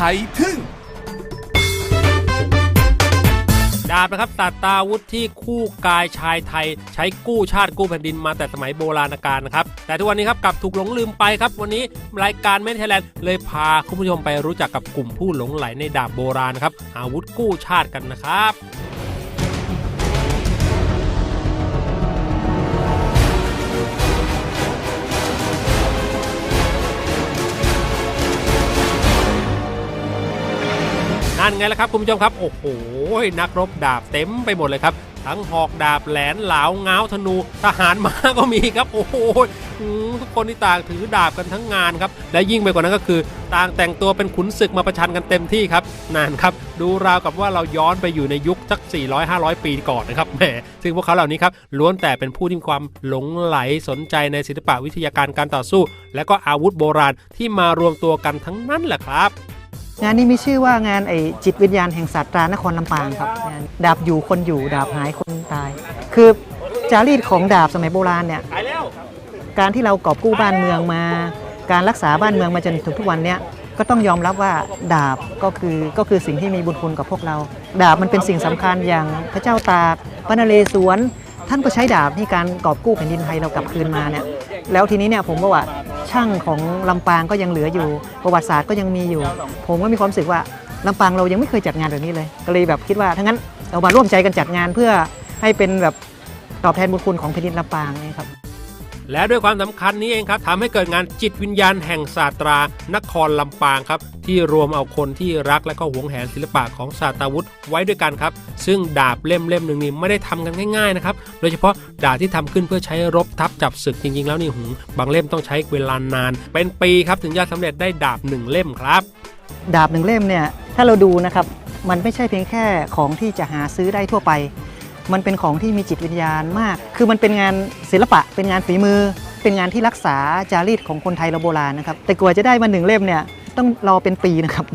ไทยทึ่ง ดาบนะครับตัดตาวุธที่คู่กายชายไทย ใช้กู้ชาติกู้แผ่นดินมาแต่สมัยโบราณกาลนะครับ แต่ทุกวันนี้ครับกลับถูกหลงลืมไปครับ วันนี้รายการเมทไทยแลนด์เลยพาคุณผู้ชมไปรู้จักกับกลุ่มผู้หลงไหลในดาบโบราณนะครับอาวุธกู้ชาติกันนะครับ นั่นไงล่ะครับคุณผู้ชมครับ โอ้โห นักรบดาบเต็มไปหมดเลยครับ ทั้งหอกดาบแหลนเหลาเงาธนู ทหารม้าก็มีครับ โอ้โหทุกคนที่ต่างถือดาบกันทั้งงานครับ และยิ่งไปกว่านั้นก็คือ ต่างแต่งตัวเป็นขุนศึกมาประชันกันเต็มที่ครับนั่นครับ ดูราวกับว่าเราย้อนไปอยู่ในยุคสัก 400-500 ปีก่อนนะครับแหมซึ่งพวกเขาเหล่านี้ครับล้วนแต่เป็นผู้ที่มีความหลงไหลสนใจในศิลปะวิทยาการการต่อสู้ และก็อาวุธโบราณที่มารวมตัวกันทั้งนั้นแหละครับ งานนี้มีชื่อว่างานไอจิตวิญญาณแห่งศาสตรานครลำปางครับงานดาบอยู่คนอยู่ดาบหายคนตาย คือจารีตของดาบสมัยโบราณเนี่ยการที่เรากอบกู้บ้านเมืองมา การรักษาบ้านเมืองมาจนถึงทุกวันเนี้ยก็ต้องยอมรับว่าดาบก็คือก็คือสิ่งที่มีบุญคุณกับพวกเรา ดาบมันเป็นสิ่งสำคัญอย่างพระเจ้าตากพระนเรศวรท่านก็ใช้ดาบในการกอบกู้แผ่นดินไทยเรากลับคืนมาเนี่ยแล้วทีนี้เนี่ยผมก็ว่า ช่างของลำปางก็ยังเหลืออยู่ ประวัติศาสตร์ก็ยังมีอยู่ ผมก็มีความรู้สึกว่าลำปางเรายังไม่เคยจัดงานแบบนี้เลย ก็เลยแบบคิดว่าทั้งนั้นเรามาร่วมใจกันจัดงานเพื่อให้เป็นแบบตอบแทนบุญคุณของแผ่นดินลำปางนี่ครับ และด้วยความสำคัญนี้เองครับทำให้เกิดงานจิตวิญญาณแห่งศาสตรานครลำปางครับ ที่รวมเอาคนที่รักและก็หวงแหนศิลปะของศาสตราวุธไว้ด้วยกันครับ ซึ่งดาบเล่มเล่มหนึ่งนี่ไม่ได้ทำกันง่ายๆนะครับโดยเฉพาะดาบที่ทำขึ้นเพื่อใช้รบทับจับศึกจริง ๆ แล้วนี่หูบางเล่มต้องใช้เวลานาน เป็นปีครับถึงจะสำเร็จได้ดาบหนึ่งเล่มครับ ดาบหนึ่งเล่มเนี่ยถ้าเราดูนะครับมันไม่ใช่เพียงแค่ของที่จะหาซื้อได้ทั่วไป มันเป็นของที่มีจิตวิญญาณมาก คือมันเป็นงานศิลปะ เป็นงานฝีมือ เป็นงานที่รักษาจารีตของคนไทยเราโบราณนะครับ แต่กว่าจะได้มาหนึ่งเล่มเนี่ยต้องรอเป็นปีนะครับ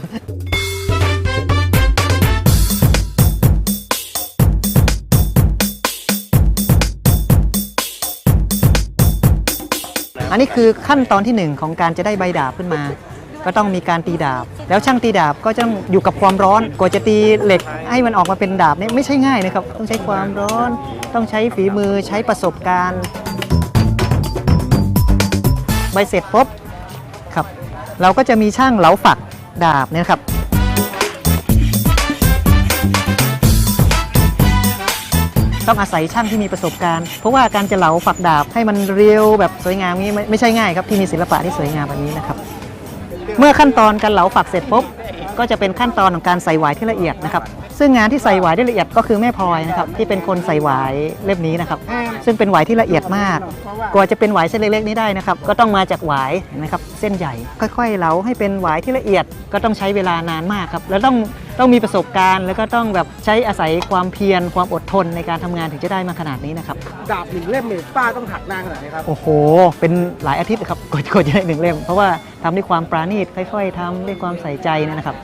อันนี้คือขั้นตอนที่หนึ่งของการจะได้ใบดาบขึ้นมา ก็ต้องมีการตีดาบ แล้วช่างตีดาบก็จะต้องอยู่กับความร้อนกว่าจะตีเหล็ก ให้มันออกมาเป็นดาบเนี่ยไม่ใช่ง่ายนะครับ ต้องใช้ความร้อน ต้องใช้ฝีมือใช้ประสบการณ์ ใบเสร็จปุ๊บครับ เราก็จะมีช่างเหลาฝักดาบเนี่ยครับต้องอาศัยช่างที่มีประสบการณ์ เพราะว่าการจะเหลาฝักดาบให้มันเรียวแบบสวยงามนี่ไม่ใช่ง่ายครับที่มีศิลปะที่สวยงามแบบนี้นะครับ เมื่อขั้นตอนการเหลาฝักเสร็จปุ๊บก็จะเป็นขั้นตอนของการใส่หวายที่ละเอียดนะครับ ซึ่งงานที่ใส่หวายได้ละเอียดก็คือแม่พลอยนะครับที่เป็นคนใส่หวายเล่มนี้นะครับ ซึ่งเป็นหวายที่ละเอียดมาก กว่าจะเป็นหวายเส้นเล็กๆนี้ได้นะครับ ก็ต้องมาจากหวายนะครับเส้นใหญ่ ค่อยๆเหลาให้เป็นหวายที่ละเอียดก็ต้องใช้เวลานานมากครับแล้วต้อง ต้องมีประสบการณ์ แล้วก็ต้องแบบใช้อาศัยความเพียรความอดทนในการทำงานถึงจะได้มาขนาดนี้นะครับ ดาบหนึ่งเล่มเนี่ยป้าต้องถักนานขนาดไหนครับโอ้โห เป็นหลายอาทิตย์ครับกว่ากว่าจะได้หนึ่งเล่ม เพราะว่าทำด้วยความปราณีตค่อยๆทำด้วยความใส่ใจนะครับ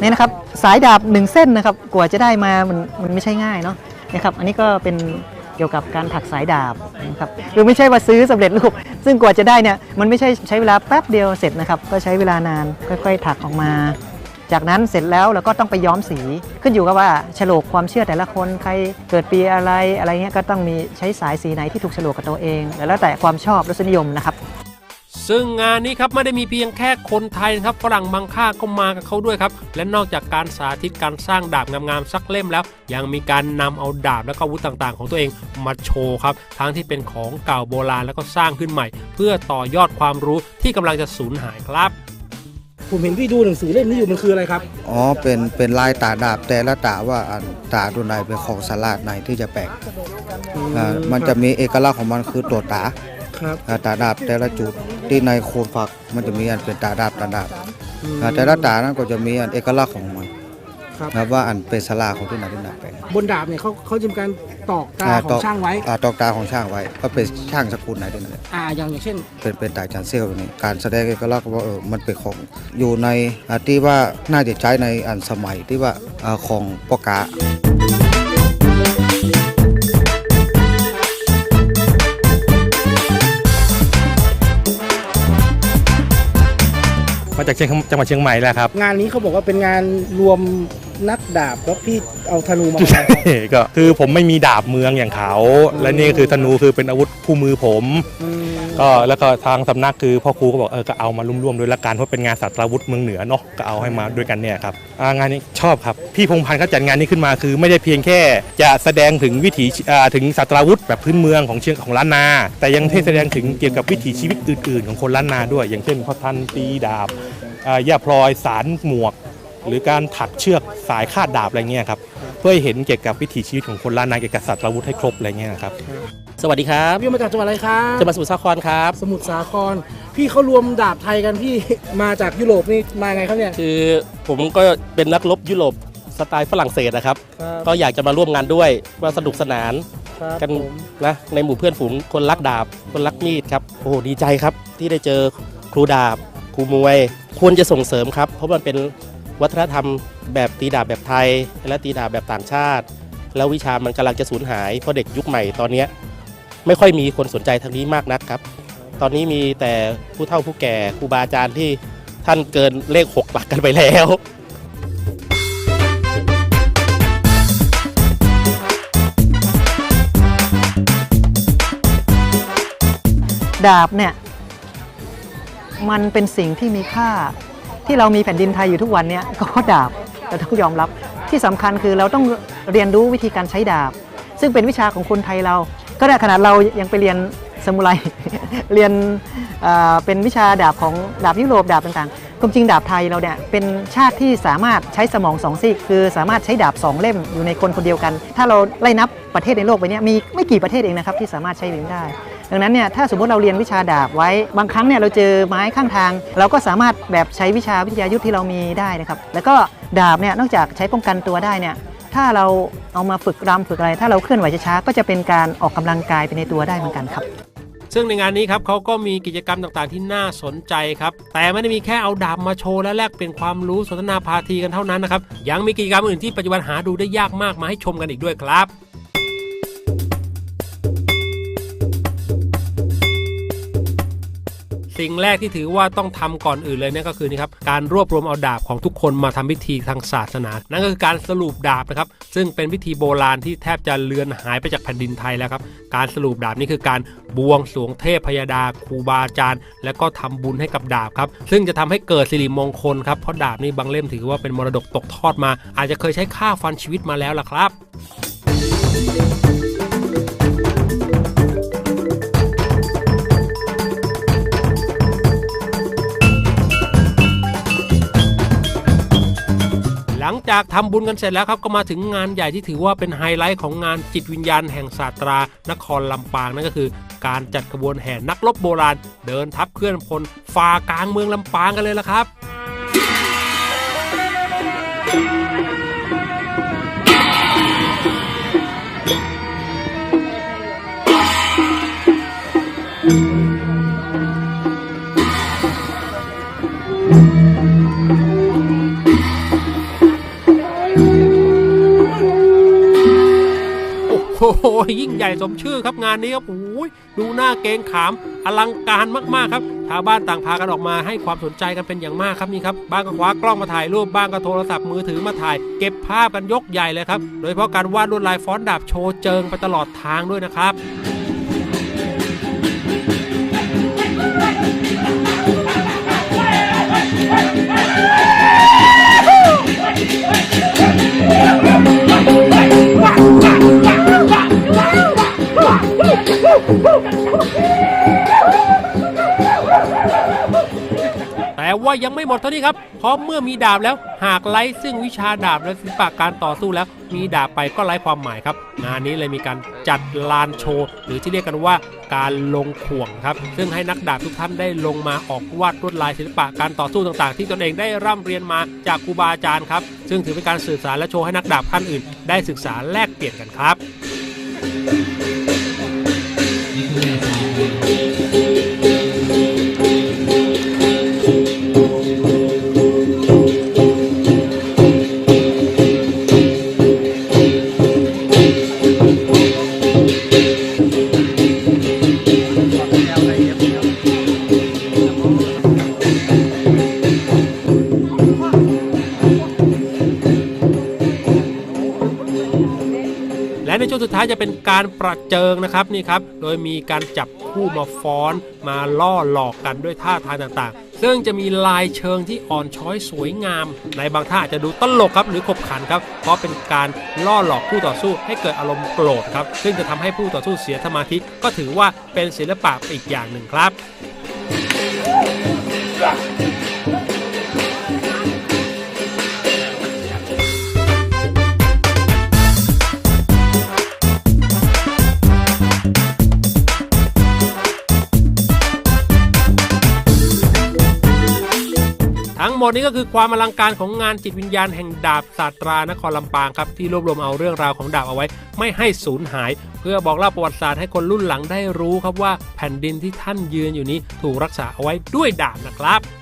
นี่นะครับสายดาบหนึ่งเส้นนะครับกว่าจะได้มามันมันไม่ใช่ง่ายเนาะนะครับอันนี้ก็เป็นเกี่ยวกับการถักสายดาบนะครับคือไม่ใช่ว่าซื้อสำเร็จรูป ซึ่งกว่าจะได้เนี่ยมันไม่ใช่ใช้เวลาแป๊บเดียวเสร็จนะครับ ก็ใช้เวลานานค่อย ๆ ถักออกมา จากนั้นเสร็จแล้วเราก็ต้องไปย้อมสีขึ้นอยู่กับว่าฉลกความเชื่อแต่ละคนใครเกิดปีอะไรอะไรเงี้ยก็ต้องมีใช้สายสีไหนที่ถูกฉลกกับตัวเอง แล้วแต่ความชอบรสนิยมนะครับ ซึ่งงานนี้ครับไม่ได้มีเพียงแค่คนไทยนะครับฝรั่งบางค่าก็มากับเขาด้วยครับ และนอกจากการสาธิตการสร้างดาบงามๆสักเล่มแล้ว ยังมีการนำเอาดาบและก็อาวุธต่างๆ ของตัวเองมาโชว์ครับทั้งที่เป็นของเก่าโบราณแล้วก็สร้างขึ้นใหม่ เพื่อต่อยอดความรู้ที่กำลังจะสูญหายครับผมเห็นพี่ดูหนังสือเล่มนี้อยู่มันคืออะไรครับ อ๋อ เป็น เป็นลายตาดาบแต่ละตาว่าอันตาตัวไหนเป็นของสลาดไหนที่จะแปลกอ่ามันจะมีเอกลักษณ์ของมันคือตัวตา ครับอ่าตาดาบแต่ละจุดที่ในโคนฝักมันจะมีอันเป็นตาดาบตาดาบอ่าแต่ละตานั้นก็จะมีอันเอกลักษณ์ของมันครับ นะว่าอันเป็นสลาของที่ไหนที่ไหนแปลกบนดาบเนี่ยเขาเขาจะมีการตอกตาอ่าขอตองกช่างไว้ อ่าตอกตาของช่างไว้ก็เป็นช่างสกุลไหนที่ไหน อ่าอย่างอย่างเช่น เป็นเป็นตาจานเซลแบบนี้การแสดงเอกลักษณ์ว่าเออมันเป็นของอยู่ในอ่าที่ว่าน่าจะใช้ในอันสมัยที่ว่าอ่าของปอกา มาจากเชียงจังหวัดเชียงใหม่แหละครับ งานนี้เขาบอกว่าเป็นงานรวมนักดาบแล้วพี่เอาธนูมาทำไมครับ ก็คือผมไม่มีดาบเมืองอย่างเขา และนี่ก็คือธนูคือเป็นอาวุธคู่มือผม อืม ก็แล้วก็ทางสำนักคือพ่อครูก็บอกเออก็เอามาร่วมๆด้วยละกันเพราะเป็นงานศาสตราวุธเมืองเหนือเนาะก็เอาให้มาด้วยกันเนี่ยครับอ่างานนี้ชอบครับพี่พงพันธ์เขาจัดงานนี้ขึ้นมาคือ ไม่ได้เพียงแค่จะแสดงถึงวิถีถึงศาสตราวุธแบบพื้นเมืองของเชียงของล้านนา แต่ยังให้แสดงถึงเกี่ยวกับวิถีชีวิตอื่นๆ ของคนล้านนาด้วย อย่างเช่นพ่อทันตีดาบย่าพลอยสารหมวก หรือการถักเชือกสายคาดดาบอะไรเงี้ยครับเพื่อให้เห็นเกี่ยวกับวิถีชีวิตของคนล้านนาเกี่ยวกับศาสตราวุธให้ครบอะไรเงี้ยครับ สวัสดีครับพี่มาจากจังหวัดอะไรครับจังหวัดสมุทรสาครครับ สมุทรสาคร พี่เขารวมดาบไทยกันพี่มาจากยุโรปนี่มาไงครับเนี่ย คือผมก็เป็นนักรบยุโรปสไตล์ฝรั่งเศสนะครับ ครับก็อยากจะมาร่วมงานด้วยว่าสนุกสนานครับกันผมนะในหมู่เพื่อนฝูงคนรักดาบ คนรักมีดครับโอ้โหดีใจครับที่ได้เจอครูดาบ ครูมวย ควรจะส่งเสริมครับ เพราะมันเป็นวัฒนธรรมแบบตีดาบแบบไทย และตีดาบแบบต่างชาติ แล้ววิชามันกำลังจะสูญหายเพราะเด็กยุคใหม่ตอนเนี้ย ไม่ค่อยมีคนสนใจทางนี้มากนักครับ ตอนนี้มีแต่ผู้เฒ่าผู้แก่ครูบาอาจารย์ที่ท่านเกินเลขหกหลักกันไปแล้วดาบเนี่ยมันเป็นสิ่งที่มีค่าที่เรามีแผ่นดินไทยอยู่ทุกวันเนี่ยก็เพราะดาบเราต้องยอมรับที่สำคัญคือเราต้องเรียนรู้วิธีการใช้ดาบ ซึ่งเป็นวิชาของคนไทยเรา ก็ได้ขนาดเรายังไปเรียนสมุไร เรียนเป็นวิชาดาบของดาบยุโรปดาบต่างๆความจริงดาบไทยเราเนี่ยเป็นชาติที่สามารถใช้สมองสองซีกคือสามารถใช้ดาบสองเล่มอยู่ในคนคนเดียวกัน ถ้าเราไล่นับประเทศในโลกไปเนี้มีไม่กี่ประเทศเองนะครับที่สามารถใช้แบบนี้ได้ ดังนั้นเนี่ยถ้าสมมติเราเรียนวิชาดาบไว้บางครั้งเนี่ยเราเจอไม้ข้างทาง เราก็สามารถแบบใช้วิชาวิทยายุทธที่เรามีได้นะครับแล้วก็ดาบเนี่ยนอกจากใช้ป้องกันตัวได้เนี่ย ถ้าเราเอามาฝึกรำฝึกอะไร ถ้าเราเคลื่อนไหวช้าๆก็จะเป็นการออกกำลังกายไปในตัวได้เหมือนกันครับ ซึ่งในงานนี้ครับเขาก็มีกิจกรรมต่างๆที่น่าสนใจครับ แต่ไม่ได้มีแค่เอาดาบมาโชว์และแลกเปลี่ยนความรู้สนทนาพาทีกันเท่านั้นนะครับยังมีกิจกรรมอื่นที่ปัจจุบันหาดูได้ยากมากมาให้ชมกันอีกด้วยครับ สิ่งแรกที่ถือว่าต้องทำก่อนอื่นเลยเนี่ยก็คือนี่ครับการรวบรวมเอาดาบของทุกคนมาทำพิธีทางศาสนา นั่นก็คือการสรุปดาบนะครับ ซึ่งเป็นพิธีโบราณที่แทบจะเลือนหายไปจากแผ่นดินไทยแล้วครับ การสรุปดาบนี่คือการบวงสรวงเทพพยดาครูบาอาจารย์ และก็ทำบุญให้กับดาบครับ ซึ่งจะทำให้เกิดสิริมงคลครับ เพราะดาบนี่บางเล่มถือว่าเป็นมรดกตกทอดมา อาจจะเคยใช้ฆ่าฟันชีวิตมาแล้วล่ะครับ จากทำบุญกันเสร็จแล้วครับก็มาถึงงานใหญ่ที่ถือว่าเป็นไฮไลท์ของงานจิตวิญญาณแห่งศาสตรานครลำปางนั่นก็คือ การจัดขบวนแห่นักรบโบราณ เดินทับเคลื่อนพลฝ่ากลางเมืองลำปางกันเลยละครับ โอ้โหยิ่งใหญ่สมชื่อครับงานนี้ครับโอ้ยดูหน้าเกงขามอลังการมากๆครับชาวบ้านต่างพากันออกมาให้ความสนใจกันเป็นอย่างมากครับนี่ครับบ้างก็คว้ากล้องมาถ่ายรูปบ้างก็โทรศัพท์มือถือมาถ่าย เก็บภาพกันยกใหญ่เลยครับ โดยเฉพาะการวาดลวดลายฟ้อนดาบโชว์เจิงไปตลอดทางด้วยนะครับ ว่ายังไม่หมดเท่านี้ครับ เพราะเมื่อมีดาบแล้วหากไร้ซึ่งวิชาดาบและศิลปะการต่อสู้แล้ว มีดาบไปก็ไร้ความหมายครับ งานนี้เลยมีการจัดลานโชว์ หรือที่เรียกกันว่าการลงข่วงครับ ซึ่งให้นักดาบทุกท่านได้ลงมาออกวาดลวดลายศิลปะการต่อสู้ต่างๆ ที่ตนเองได้ร่ำเรียนมาจากครูบาอาจารย์ครับ ซึ่งถือเป็นการสื่อสารและโชว์ให้นักดาบท่านอื่น ได้ศึกษาแลกเปลี่ยนกันครับ ในช่วงสุดท้ายจะเป็นการประเจิงนะครับนี่ครับโดยมีการจับคู่มาฟ้อนมาล่อหลอกกันด้วยท่าทางต่างๆ ซึ่งจะมีลายเชิงที่อ่อนช้อยสวยงาม ในบางท่าอาจจะดูตลกครับหรือขบขันครับ เพราะเป็นการล่อหลอกคู่ต่อสู้ให้เกิดอารมณ์โกรธครับ ซึ่งจะทำให้ผู้ต่อสู้เสียสมาธิก็ถือว่าเป็นศิลปะอีกอย่างหนึ่งครับ ทั้งหมดนี้ก็คือความอลังการของงานจิตวิญญาณแห่งดาบศาสตรานครลำปางครับที่รวบรวมเอาเรื่องราวของดาบเอาไว้ ไม่ให้สูญหาย เพื่อบอกเล่าประวัติศาสตร์ให้คนรุ่นหลังได้รู้ครับว่าแผ่นดินที่ท่านยืนอยู่นี้ถูกรักษาเอาไว้ด้วยดาบนะครับ